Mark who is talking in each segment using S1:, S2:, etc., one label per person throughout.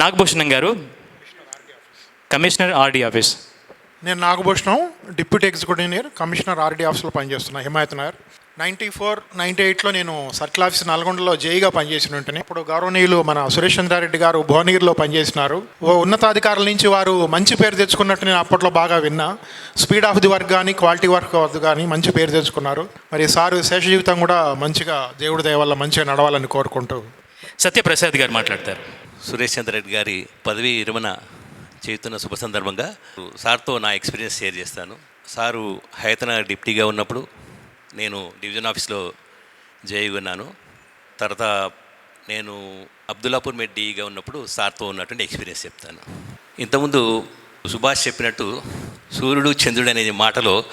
S1: నాగభూషణం గారు commissioner RD office.
S2: నేను Nagabhushanam deputy executive engineer commissioner RD ఆఫీస్లో పనిచేస్తున్నా Himayat Nagar. Ninety four ninety ఎయిట్లో నేను సర్కిల్ ఆఫీస్ నల్గొండలో జేఈగా పనిచేసిన ఉంటేనే ఇప్పుడు గౌరవనీయులు మన సురేష్ చంద్రారెడ్డి గారు భువనగిరిలో పనిచేసినారు. ఓ ఉన్నతాధికారుల నుంచి వారు మంచి పేరు తెచ్చుకున్నట్టు నేను అప్పట్లో బాగా విన్నా. స్పీడ్ ఆఫ్ ది వర్క్ కానీ క్వాలిటీ వర్క్ కానీ మంచి పేరు తెచ్చుకున్నారు. మరి సారు శేష జీవితం కూడా మంచిగా దేవుడి దయ వల్ల మంచిగా నడవాలని కోరుకుంటూ.
S1: సత్యప్రసాద్ గారు మాట్లాడతారు.
S3: సురేష్ చంద్రరెడ్డి గారి పదవి విరమణ చేస్తున్న శుభ సందర్భంగా సార్తో నా ఎక్స్పీరియన్స్ షేర్ చేస్తాను. సారు హైతన డిప్టీగా ఉన్నప్పుడు నేను డివిజన్ ఆఫీస్లో జైగా ఉన్నాను. తర్వాత నేను అబ్దుల్లాపూర్ మెడ్ డీగా ఉన్నప్పుడు సార్తో ఉన్నటువంటి ఎక్స్పీరియన్స్ చెప్తాను. ఇంతకుముందు సుభాష్ చెప్పినట్టు సూర్యుడు చంద్రుడు అనే మాటలో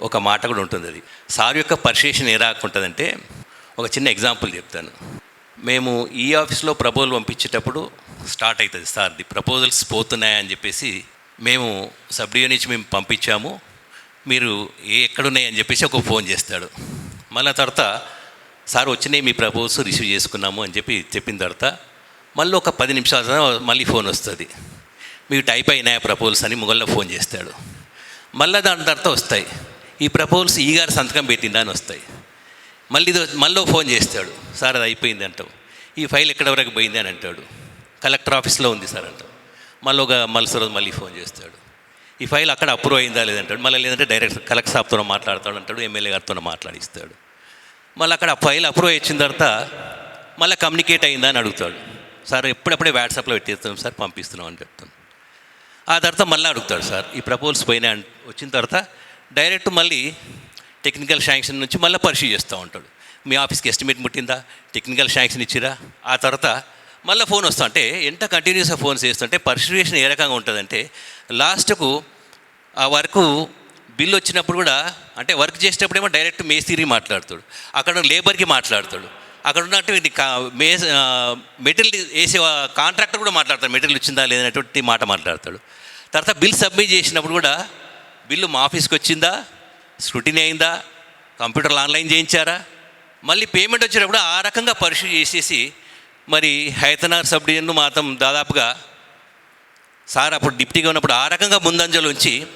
S3: ఒక మాట కూడా ఉంటుంది అది సార్ యొక్క పరిశేషణ ఏ రాకుంటుందంటే ఒక చిన్న ఎగ్జాంపుల్ చెప్తాను. మేము ఈ ఆఫీస్లో ప్రపోజల్ పంపించేటప్పుడు స్టార్ట్ అవుతుంది. సార్ది ప్రపోజల్స్ పోతున్నాయని చెప్పేసి మేము సబ్డియో నుంచి మేము పంపించాము. మీరు ఏ ఎక్కడున్నాయని చెప్పేసి ఒక ఫోన్ చేస్తాడు. మళ్ళీ తర్వాత సార్ వచ్చినాయి మీ ప్రపోజల్స్ రిసీవ్ చేసుకున్నాము అని చెప్పి చెప్పిన తర్వాత మళ్ళీ ఒక పది నిమిషాల మళ్ళీ ఫోన్ వస్తుంది. మీకు టైప్ అయినాయి ప్రపోజల్స్ అని మొగల్లో ఫోన్ చేస్తాడు. మళ్ళీ దాని తర్వాత వస్తాయి. ఈ ప్రపోజల్స్ ఈ గారి సంతకం పెట్టిందా అని వస్తాయి. మళ్ళీ ఇది మళ్ళీ ఫోన్ చేస్తాడు. సార్ అది అయిపోయింది అంటావు. ఈ ఫైల్ ఎక్కడ వరకు పోయింది అని అంటాడు. కలెక్టర్ ఆఫీస్లో ఉంది సార్ అంటావు. మళ్ళీ ఒక మళ్ళీ రోజు మళ్ళీ ఫోన్ చేస్తాడు. ఈ ఫైల్ అక్కడ అప్రూవ్ అయిందా లేదంటాడు మళ్ళీ లేదంటే డైరెక్ట్ కలెక్టర్ సాబ్తో మాట్లాడతాడు అంటాడు ఎమ్మెల్యే గారితో మాట్లాడిస్తాడు. మళ్ళీ అక్కడ ఆ ఫైల్ అప్రూవ్ ఇచ్చిన తర్వాత మళ్ళీ కమ్యూనికేట్ అయిందా అని అడుగుతాడు. సార్ ఎప్పుడప్పుడే వాట్సాప్లో పెట్టేస్తున్నాం సార్ పంపిస్తున్నాం అని చెప్తాను ఆ తర్వాత మళ్ళీ అడుగుతాడు సార్ ఈ ప్రపోజల్స్ పోయినా వచ్చిన తర్వాత డైరెక్ట్ మళ్ళీ టెక్నికల్ శాంక్షన్ నుంచి మళ్ళీ పరిశీలి చేస్తూ ఉంటాడు. మీ ఆఫీస్కి ఎస్టిమేట్ ముట్టిందా? టెక్నికల్ శాంక్షన్ ఇచ్చిరా? ఆ తర్వాత మళ్ళీ ఫోన్ వస్తా అంటే ఎంత కంటిన్యూస్గా ఫోన్స్ చేస్తుంటే పర్సివేషన్ ఏ రకంగా ఉంటుందంటే లాస్ట్కు ఆ వర్క్ బిల్ వచ్చినప్పుడు కూడా అంటే వర్క్ చేసేటప్పుడేమో డైరెక్ట్ మేస్త్రి మాట్లాడతాడు. అక్కడ లేబర్కి మాట్లాడతాడు. అక్కడ ఉన్నటువంటి మే మెటీరియల్ వేసే కాంట్రాక్టర్ కూడా మాట్లాడతాడు. మెటీరియల్ వచ్చిందా లేదనేటువంటి మాట మాట్లాడతాడు. తర్వాత బిల్ సబ్మిట్ చేసినప్పుడు కూడా బిల్లు మా ఆఫీస్కి వచ్చిందా? స్క్రూటినీ అయిందా? కంప్యూటర్లో ఆన్లైన్ చేయించారా? మళ్ళీ పేమెంట్ వచ్చేటప్పుడు ఆ రకంగా పరిశీలి చేసేసి మరి హైతనార్ సబ్ డివిజన్ను మాత్రం దాదాపుగా సార్ అప్పుడు డిప్టీగా ఉన్నప్పుడు ఆ రకంగా ముందంజలు ఉంచి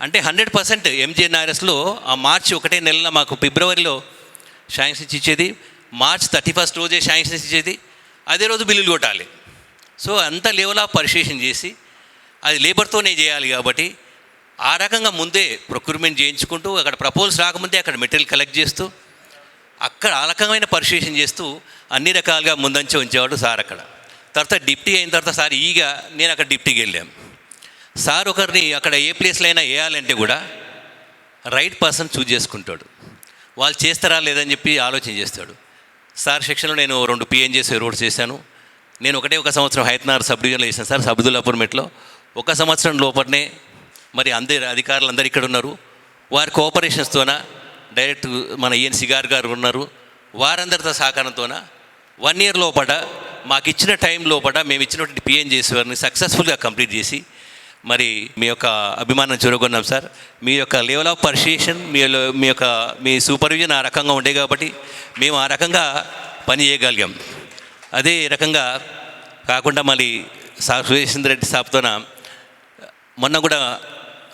S3: అంటే హండ్రెడ్ పర్సెంట్ ఎంజీఎన్ఆర్ఎస్లో ఆ మార్చి ఒకటే నెలలో మాకు ఫిబ్రవరిలో శాంక్షన్స్ ఇచ్చేది. మార్చ్ థర్టీ ఫస్ట్ రోజే శాంక్షన్స్ ఇచ్చేది. అదే రోజు బిల్లులు కొట్టాలి. సో అంత లెవెల్ ఆఫ్ పరిశీలన చేసి అది లేబర్తోనే చేయాలి కాబట్టి ఆ రకంగా ముందే ప్రొక్యూర్మెంట్ చేయించుకుంటూ అక్కడ ప్రపోజల్స్ రాకముందే అక్కడ మెటీరియల్ కలెక్ట్ చేస్తూ అక్కడ ఆ రకమైన పరిశీలన చేస్తూ అన్ని రకాలుగా ముందంచి ఉంచేవాడు సార్ అక్కడ. తర్వాత డిప్టీ అయిన తర్వాత సార్ ఈగా నేను అక్కడ డిప్టీకి వెళ్ళాం. సార్ ఒకరిని అక్కడ ఏ ప్లేస్లో అయినా వేయాలంటే కూడా రైట్ పర్సన్ చూజ్ చేసుకుంటాడు. వాళ్ళు చేస్తారా లేదని చెప్పి ఆలోచన చేస్తాడు. సార్ సెక్షన్లో నేను రెండు పిఎన్జేస్ రోడ్స్ చేశాను. నేను ఒకటే ఒక సంవత్సరం హైతనార్ సబ్ డివిజన్లో చేశాను సార్ సబ్దుల్లాపూర్ మెట్లో. ఒక సంవత్సరం లోపలనే మరి అందరి అధికారులు అందరు ఇక్కడ ఉన్నారు. వారి కోఆపరేషన్స్తోన డైరెక్ట్ మన ఈఎన్ సిగార్ గారు ఉన్నారు. వారందరితో సహకారంతోన వన్ ఇయర్ లోపల మాకు ఇచ్చిన టైం లోపల మేము ఇచ్చినటువంటి పిఎన్జేసి వారిని సక్సెస్ఫుల్గా కంప్లీట్ చేసి మరి మీ యొక్క అభిమానం చూరగొన్నాం సార్. మీ యొక్క లెవెల్ ఆఫ్ పర్సియేషన్ మీ మీ యొక్క మీ సూపర్విజన్ ఆ రకంగా ఉండే కాబట్టి మేము ఆ రకంగా పని చేయగలిగాం. అదే రకంగా కాకుండా మళ్ళీ సార్ సురేష్ రెడ్డి సాబ్తోన మొన్న కూడా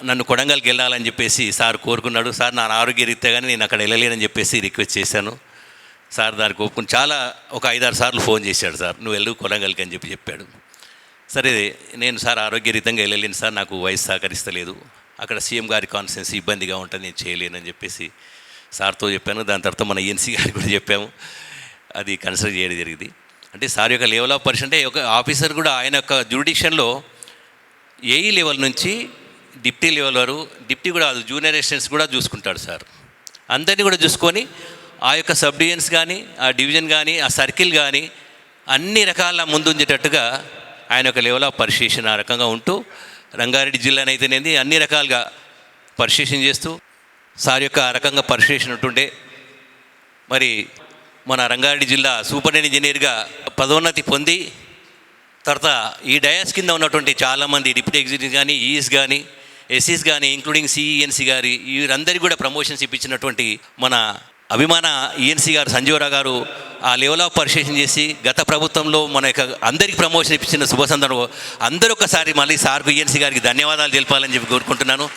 S3: నన్ను కొడంగల్కి వెళ్ళాలని చెప్పేసి సార్ కోరుకున్నాడు. సార్ నా ఆరోగ్య రీత్యా కానీ నేను అక్కడ వెళ్ళలేనని చెప్పేసి రిక్వెస్ట్ చేశాను. సార్ దానికి ఒప్పుకుని చాలా ఒక ఐదారు సార్లు ఫోన్ చేశాడు సార్. నువ్వు వెళ్ళు కొడంగల్కి అని చెప్పి చెప్పాడు. సరే నేను సార్ ఆరోగ్యరీతంగా వెళ్ళలేను సార్ నాకు వయసు సహకరిస్తలేదు. అక్కడ సీఎం గారి కాన్ఫరెన్స్ ఇబ్బందిగా ఉంటుంది నేను చేయలేనని చెప్పేసి సార్తో చెప్పాను. దాని తర్వాత మన ఎన్సీ గారికి కూడా చెప్పాము. అది కన్సిడర్ చేయడం జరిగింది. అంటే సార్ యొక్క లెవెల్ ఆఫ్ పర్సన్ అంటే ఒక ఆఫీసర్ కూడా ఆయన యొక్క జ్యుడిషన్లో ఏఈ లెవెల్ నుంచి డిప్టీ లెవెల్ వారు డిప్టీ కూడా జూనియర్ అసిస్టెంట్స్ కూడా చూసుకుంటాడు సార్. అందరినీ కూడా చూసుకొని ఆ యొక్క సబ్ డివిజన్స్ కానీ ఆ డివిజన్ కానీ ఆ సర్కిల్ కానీ అన్ని రకాల ముందుంచేటట్టుగా ఆయన ఒక లెవెల్ ఆఫ్ పరిశీలన ఆ రకంగా ఉంటూ రంగారెడ్డి జిల్లానైతేనేది అన్ని రకాలుగా పరిశీలన చేస్తూ సార్ యొక్క ఆ రకంగా పరిశీలన ఉంటుండే. మరి మన రంగారెడ్డి జిల్లా సూపర్ ఇంజనీర్గా పదోన్నతి పొంది తర్వాత ఈ డయాస్ కింద ఉన్నటువంటి చాలామంది డిప్యూటీ ఎగ్జిక్యూటివ్ కానీ ఈఎస్ కానీ ఎస్సీస్ కానీ ఇంక్లూడింగ్ సిఈఎన్సీ గారి వీరందరికీ కూడా ప్రమోషన్స్ ఇప్పించినటువంటి మన అభిమాన ఈఎన్సీ గారు సంజీవరావు గారు ఆ లెవెల్ ఆఫ్ పరిశీలన చేసి గత ప్రభుత్వంలో మన యొక్క అందరికి ప్రమోషన్ ఇప్పించిన శుభ సందర్భం. అందరూ ఒకసారి మళ్ళీ సార్కు ఈఎన్సీ గారికి ధన్యవాదాలు తెలపాలని చెప్పి కోరుకుంటున్నాను.